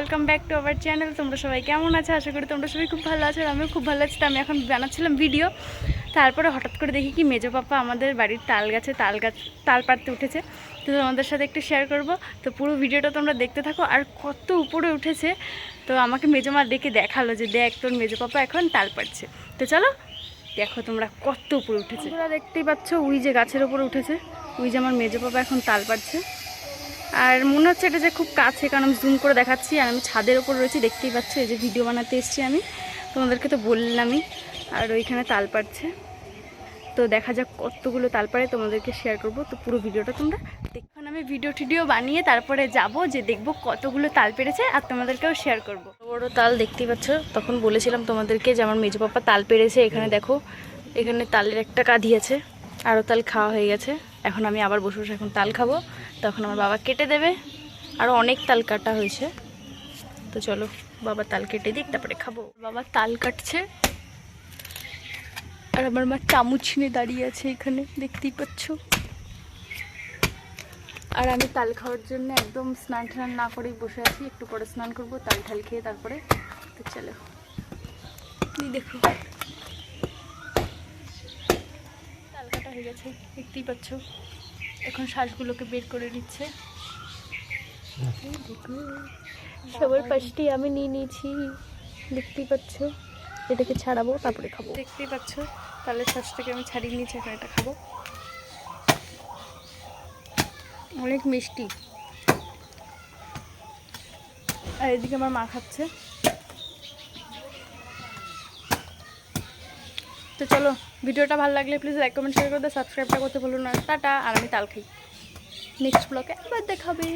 Welcome back to our channel তোমরা সবাই কেমন আছো? আশা করি তোমরা সবাই খুব ভালো আছো আমিও খুব ভালো আছি। আমি এখন বানাচ্ছিলাম ভিডিও তারপরে হঠাৎ করে দেখি কি মেজো পাপা আমাদের বাড়ির তাল গাছে তাল গাছ, তাল পাড়তে উঠেছে। তো তোমাদের সাথে একটু শেয়ার করব। তো পুরো ভিডিওটা তোমরা দেখতে থাকো আর কত উপরে উঠেছে। তো আমাকে মেজো মা ডেকে দেখাল যে দেখ তোর মেজো পাপা এখন তাল পাড়ছে। তো চলো, দেখো তোমরা কত উপরে উঠেছে। তোমরা দেখতেই পাচ্ছ উই যে গাছের উপরে উঠেছে। উই যে আমার মেজো পাপা এখন তাল পাড়ছে। আর মনে হচ্ছে এটা যে খুব কাছে, কারণ আমি জুম করে দেখাচ্ছি আর আমি ছাদের ওপর রয়েছি, দেখতেই পাচ্ছ, এই যে ভিডিও বানাতে এসেছি আমি। তোমাদেরকে তো বললামই, আর ওইখানে তাল পাড়ছে। তো দেখা যাক কতগুলো তাল পাড়ে তোমাদেরকে শেয়ার করব। তো পুরো ভিডিওটা তোমরা দেখুন আমি ভিডিও টিডিও বানিয়ে তারপরে যাব, যে দেখব কতগুলো তাল পেরেছে আর তোমাদেরকেও শেয়ার করব। বড় তাল দেখতেই পাচ্ছ, তখন বলেছিলাম তোমাদেরকে যে আমার মেজো পাপা তাল পেরেছে, এখানে দেখো, এখানে তালের একটা কাঁধি আছে আরও তাল খাওয়া হয়ে গেছে। এখন আমি আবার বসে বসে এখন তাল খাব। তখন আমার বাবা কেটে দেবে। আরও অনেক তাল কাটা হয়েছে। তো চলো, বাবা তাল কেটে দিক, তারপরে খাব। বাবা তাল কাটছে। আর আমার মা চামচ নিয়ে দাঁড়িয়ে আছে এখানে, দেখতেই পাচ্ছ। আর আমি তাল খাওয়ার জন্য একদম স্নান টান না করেই বসে আছি। একটু পরে স্নান করব, তাল ঠাল খেয়ে তারপরে তো চলো। দেখো তাল কাটা হয়ে গেছে দেখতেই পাচ্ছ। এখন শ্বাসগুলোকে বের করে নিচ্ছে। সবার পাশটি আমি নিয়ে নিয়েছি দেখতেই পাচ্ছ। এটাকে ছাড়াবো তারপরে খাব। দেখতেই পাচ্ছ তাহলে শ্বাসটাকে আমি ছাড়িয়ে নিয়েছি এখন এটা খাব। অনেক মিষ্টি। আর এদিকে আমার মা খাচ্ছে। তো চলো, ভিডিওটা ভালো লাগলে প্লিজ লাইক কমেন্ট শেয়ার করে সাবস্ক্রাইবটা করতে ভুলো না। টাটা, আর আমি তাল খাই। নেক্সট ব্লগে আবার দেখাবে।